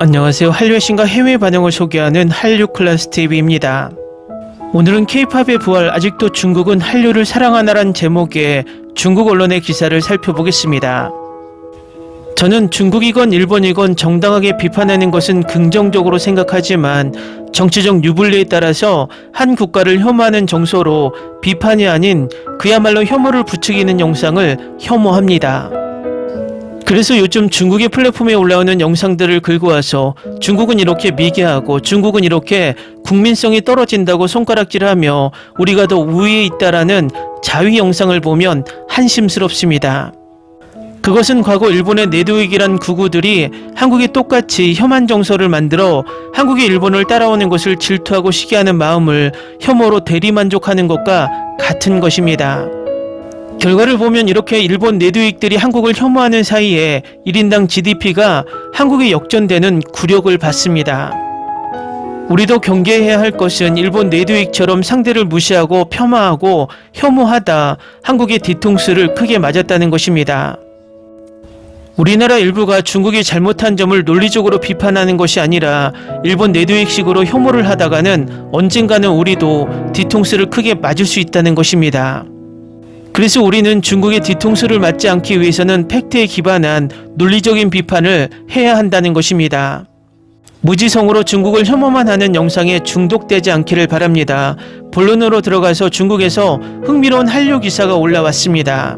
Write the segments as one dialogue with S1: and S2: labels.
S1: 안녕하세요. 한류의 신과 해외 반응을 소개하는 한류 클래스 TV입니다. 오늘은 K-팝의 부활 아직도 중국은 한류를 사랑하나란 제목의 중국 언론의 기사를 살펴보겠습니다. 저는 중국이건 일본이건 정당하게 비판하는 것은 긍정적으로 생각하지만 정치적 유불리에 따라서 한 국가를 혐오하는 정서로 비판이 아닌 그야말로 혐오를 부추기는 영상을 혐오합니다. 그래서 요즘 중국의 플랫폼에 올라오는 영상들을 긁고 와서 중국은 이렇게 미개하고 중국은 이렇게 국민성이 떨어진다고 손가락질하며 우리가 더 우위에 있다라는 자위 영상을 보면 한심스럽습니다. 그것은 과거 일본의 내도익이란 구구들이 한국에 똑같이 혐한 정서를 만들어 한국이 일본을 따라오는 것을 질투하고 시기하는 마음을 혐오로 대리만족하는 것과 같은 것입니다. 결과를 보면 이렇게 일본 내두익들이 한국을 혐오하는 사이에 1인당 GDP가 한국에 역전되는 굴욕을 받습니다. 우리도 경계해야 할 것은 일본 내두익처럼 상대를 무시하고 폄하하고 혐오하다 한국의 뒤통수를 크게 맞았다는 것입니다. 우리나라 일부가 중국이 잘못한 점을 논리적으로 비판하는 것이 아니라 일본 내두익식으로 혐오를 하다가는 언젠가는 우리도 뒤통수를 크게 맞을 수 있다는 것입니다. 그래서 우리는 중국의 뒤통수를 맞지 않기 위해서는 팩트에 기반한 논리적인 비판을 해야 한다는 것입니다. 무지성으로 중국을 혐오만 하는 영상에 중독되지 않기를 바랍니다. 본론으로 들어가서 중국에서 흥미로운 한류 기사가 올라왔습니다.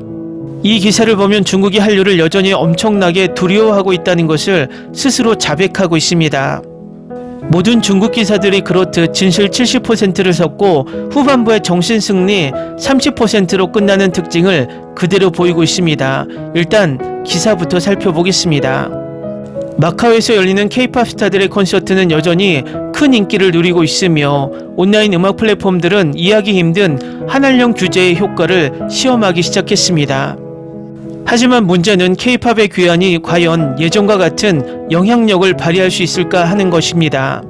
S1: 이 기사를 보면 중국이 한류를 여전히 엄청나게 두려워하고 있다는 것을 스스로 자백하고 있습니다. 모든 중국 기사들이 그렇듯 진실 70%를 섰고 후반부의 정신 승리 30%로 끝나는 특징을 그대로 보이고 있습니다. 일단 기사부터 살펴보겠습니다. 마카오에서 열리는 케이팝 스타들의 콘서트는 여전히 큰 인기를 누리고 있으며 온라인 음악 플랫폼들은 이해하기 힘든 한알령 규제의 효과를 시험하기 시작했습니다. 하지만 문제는 케이팝의 귀환이 과연 예전과 같은 영향력을 발휘할 수 있을까 하는 것입니다.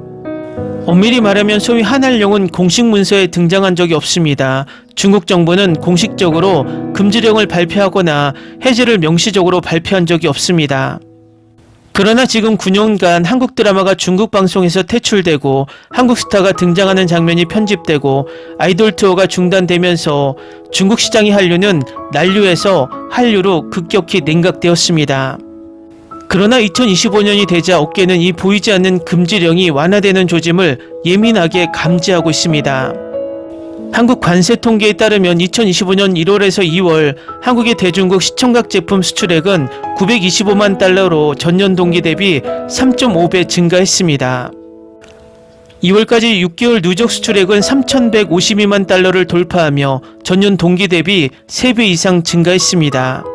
S1: 엄밀히 말하면 소위 한알령은 공식 문서에 등장한 적이 없습니다. 중국 정부는 공식적으로 금지령을 발표하거나 해제를 명시적으로 발표한 적이 없습니다. 그러나 지금 9년간 한국 드라마가 중국 방송에서 퇴출되고 한국 스타가 등장하는 장면이 편집되고 아이돌 투어가 중단되면서 중국 시장의 한류는 난류에서 한류로 급격히 냉각되었습니다. 그러나 2025년이 되자 어깨는 이 보이지 않는 금지령이 완화되는 조짐을 예민하게 감지하고 있습니다. 한국 관세 통계에 따르면 2025년 1월에서 2월 한국의 대중국 시청각 제품 수출액은 925만 달러로 전년 동기 대비 3.5배 증가했습니다. 2월까지 6개월 누적 수출액은 3,152만 달러를 돌파하며 전년 동기 대비 3배 이상 증가했습니다.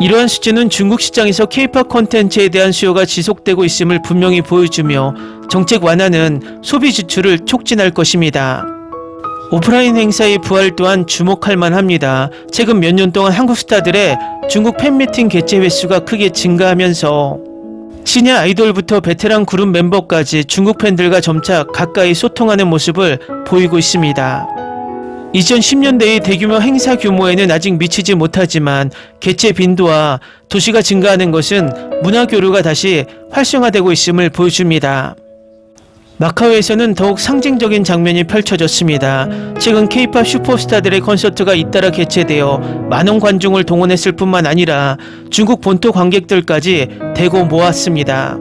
S1: 이러한 수치는 중국 시장에서 케이팝 콘텐츠에 대한 수요가 지속되고 있음을 분명히 보여주며 정책 완화는 소비 지출을 촉진할 것입니다. 오프라인 행사의 부활 또한 주목할 만합니다. 최근 몇 년 동안 한국 스타들의 중국 팬미팅 개최 횟수가 크게 증가하면서 시니어 아이돌부터 베테랑 그룹 멤버까지 중국 팬들과 점차 가까이 소통하는 모습을 보이고 있습니다. 2010년대의 대규모 행사 규모에는 아직 미치지 못하지만 개최 빈도와 도시가 증가하는 것은 문화 교류가 다시 활성화되고 있음을 보여줍니다. 마카오에서는 더욱 상징적인 장면이 펼쳐졌습니다. 최근 케이팝 슈퍼스타들의 콘서트가 잇따라 개최되어 많은 관중을 동원했을 뿐만 아니라 중국 본토 관객들까지 대거 모았습니다.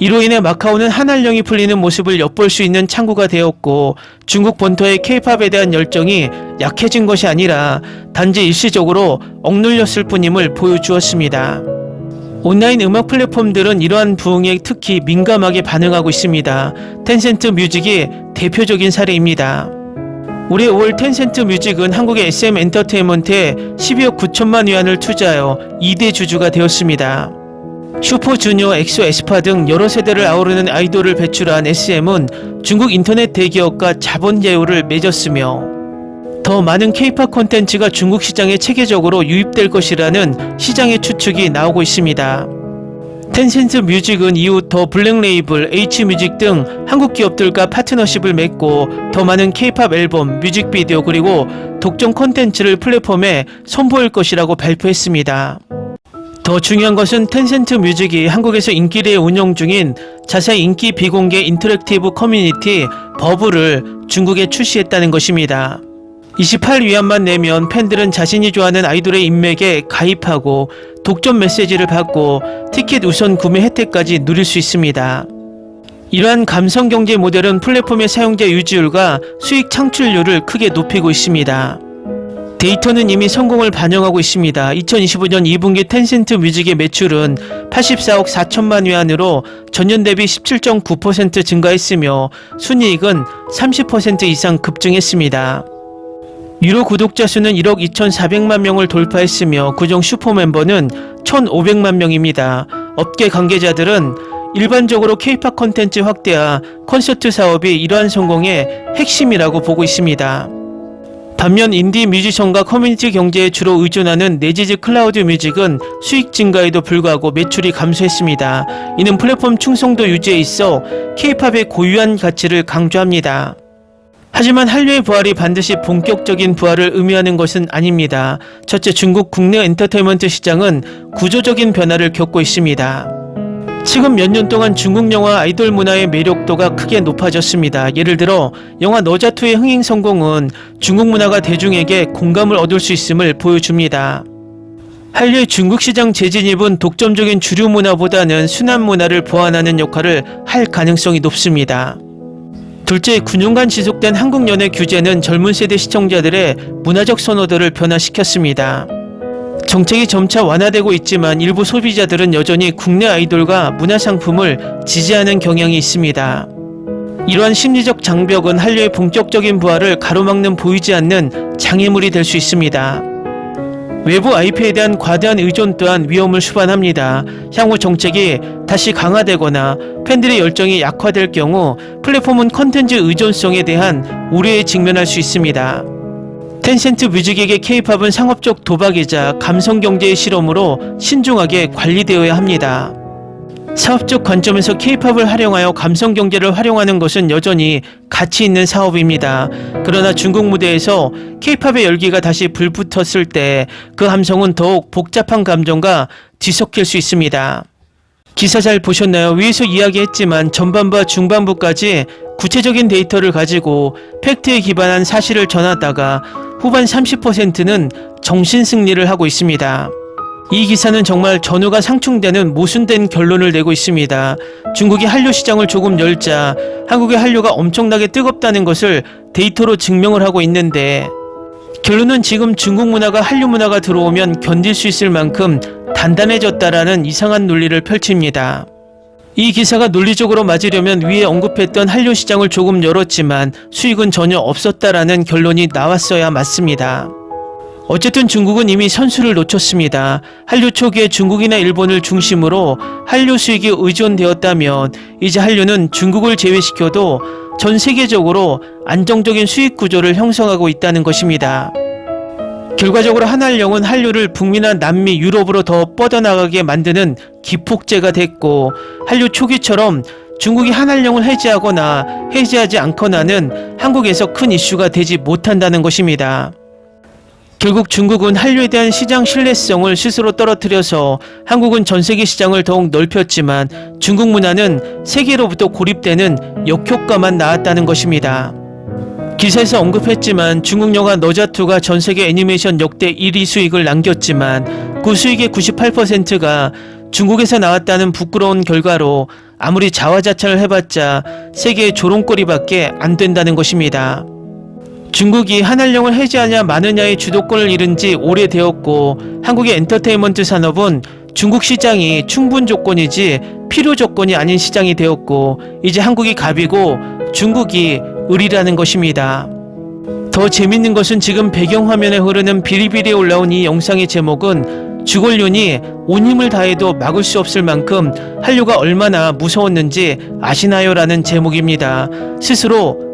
S1: 이로 인해 마카오는 한알령이 풀리는 모습을 엿볼 수 있는 창구가 되었고 중국 본토의 케이팝에 대한 열정이 약해진 것이 아니라 단지 일시적으로 억눌렸을 뿐임을 보여주었습니다. 온라인 음악 플랫폼들은 이러한 부흥에 특히 민감하게 반응하고 있습니다. 텐센트 뮤직이 대표적인 사례입니다. 올해 5월 텐센트 뮤직은 한국의 SM 엔터테인먼트에 12억 9천만 위안을 투자하여 2대 주주가 되었습니다. 슈퍼주니어, 엑소, 에스파 등 여러 세대를 아우르는 아이돌을 배출한 SM은 중국 인터넷 대기업과 자본 예우를 맺었으며 더 많은 케이팝 콘텐츠가 중국 시장에 체계적으로 유입될 것이라는 시장의 추측이 나오고 있습니다. 텐센트 뮤직은 이후 더 블랙 레이블, H뮤직 등 한국 기업들과 파트너십을 맺고 더 많은 케이팝 앨범, 뮤직비디오 그리고 독점 콘텐츠를 플랫폼에 선보일 것이라고 발표했습니다. 더 중요한 것은 텐센트 뮤직이 한국에서 인기리에 운영 중인 자사의 인기 비공개 인터랙티브 커뮤니티 버블을 중국에 출시했다는 것입니다. 28위안만 내면 팬들은 자신이 좋아하는 아이돌의 인맥에 가입하고 독점 메시지를 받고 티켓 우선 구매 혜택까지 누릴 수 있습니다. 이러한 감성 경제 모델은 플랫폼의 사용자 유지율과 수익 창출률을 크게 높이고 있습니다. 데이터는 이미 성공을 반영하고 있습니다. 2025년 2분기 텐센트 뮤직의 매출은 84억 4천만 위안으로 전년 대비 17.9% 증가했으며 순이익은 30% 이상 급증했습니다. 유로 구독자 수는 1억 2,400만 명을 돌파했으며 그중 슈퍼 멤버는 1,500만 명입니다. 업계 관계자들은 일반적으로 K-팝 콘텐츠 확대와 콘서트 사업이 이러한 성공의 핵심이라고 보고 있습니다. 반면 인디 뮤지션과 커뮤니티 경제에 주로 의존하는 네지즈 클라우드 뮤직은 수익 증가에도 불구하고 매출이 감소했습니다. 이는 플랫폼 충성도 유지에 있어 K-팝의 고유한 가치를 강조합니다. 하지만 한류의 부활이 반드시 본격적인 부활을 의미하는 것은 아닙니다. 첫째, 중국 국내 엔터테인먼트 시장은 구조적인 변화를 겪고 있습니다. 최근 몇년 동안 중국 영화 아이돌 문화의 매력도가 크게 높아졌습니다. 예를 들어 영화 너자투의 흥행 성공은 중국 문화가 대중에게 공감을 얻을 수 있음을 보여줍니다. 한류의 중국 시장 재진입은 독점적인 주류 문화보다는 순환 문화를 보완하는 역할을 할 가능성이 높습니다. 둘째, 9년간 지속된 한국 연예 규제는 젊은 세대 시청자들의 문화적 선호도를 변화시켰습니다. 정책이 점차 완화되고 있지만 일부 소비자들은 여전히 국내 아이돌과 문화 상품을 지지하는 경향이 있습니다. 이러한 심리적 장벽은 한류의 본격적인 부활을 가로막는 보이지 않는 장애물이 될 수 있습니다. 외부 IP에 대한 과대한 의존 또한 위험을 수반합니다. 향후 정책이 다시 강화되거나 팬들의 열정이 약화될 경우 플랫폼은 컨텐츠 의존성에 대한 우려에 직면할 수 있습니다. 텐센트 뮤직에게 케이팝은 상업적 도박이자 감성 경제의 실험으로 신중하게 관리되어야 합니다. 사업적 관점에서 케이팝을 활용하여 감성 경제를 활용하는 것은 여전히 가치 있는 사업입니다. 그러나 중국 무대에서 케이팝의 열기가 다시 불붙었을 때 그 함성은 더욱 복잡한 감정과 뒤섞일 수 있습니다. 기사 잘 보셨나요? 위에서 이야기했지만 전반부와 중반부까지 구체적인 데이터를 가지고 팩트에 기반한 사실을 전하다가 후반 30%는 정신 승리를 하고 있습니다. 이 기사는 정말 전후가 상충되는 모순된 결론을 내고 있습니다. 중국이 한류 시장을 조금 열자 한국의 한류가 엄청나게 뜨겁다는 것을 데이터로 증명을 하고 있는데 결론은 지금 중국 문화가 한류 문화가 들어오면 견딜 수 있을 만큼 단단해졌다라는 이상한 논리를 펼칩니다. 이 기사가 논리적으로 맞으려면 위에 언급했던 한류 시장을 조금 열었지만 수익은 전혀 없었다라는 결론이 나왔어야 맞습니다. 어쨌든 중국은 이미 선수를 놓쳤습니다. 한류 초기에 중국이나 일본을 중심으로 한류 수익이 의존되었다면 이제 한류는 중국을 제외시켜도 전 세계적으로 안정적인 수익 구조를 형성하고 있다는 것입니다. 결과적으로 한한령은 한류를 북미나 남미, 유럽으로 더 뻗어나가게 만드는 기폭제가 됐고 한류 초기처럼 중국이 한한령을 해제하거나 해제하지 않거나는 한국에서 큰 이슈가 되지 못한다는 것입니다. 결국 중국은 한류에 대한 시장 신뢰성을 스스로 떨어뜨려서 한국은 전 세계 시장을 더욱 넓혔지만 중국 문화는 세계로부터 고립되는 역효과만 나왔다는 것입니다. 기사에서 언급했지만 중국 영화 너자투가 전 세계 애니메이션 역대 1위 수익을 남겼지만 그 수익의 98%가 중국에서 나왔다는 부끄러운 결과로 아무리 자화자찬을 해봤자 세계의 조롱거리밖에 안 된다는 것입니다. 중국이 한한령을 해제하냐 마느냐의 주도권을 잃은 지 오래되었고 한국의 엔터테인먼트 산업은 중국 시장이 충분 조건이지 필요 조건이 아닌 시장이 되었고 이제 한국이 갑이고 중국이 을이라는 것입니다. 더 재밌는 것은 지금 배경화면에 흐르는 비리비리 올라온 이 영상의 제목은 주골륜이 온 힘을 다해도 막을 수 없을 만큼 한류가 얼마나 무서웠는지 아시나요? 라는 제목입니다. 스스로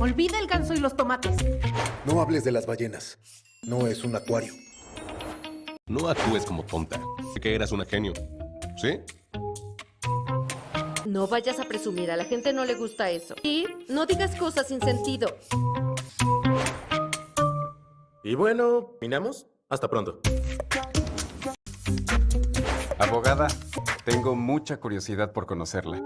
S2: Olvida el ganso y los tomates.
S3: No hables de las ballenas. No es un acuario.
S4: No actúes como tonta. Que eras una genio. ¿Sí?
S5: No vayas a presumir, a la gente no le gusta eso. Y no digas cosas sin sentido.
S6: Y bueno, ¿minamos? Hasta pronto.
S7: Abogada, tengo mucha curiosidad por conocerla.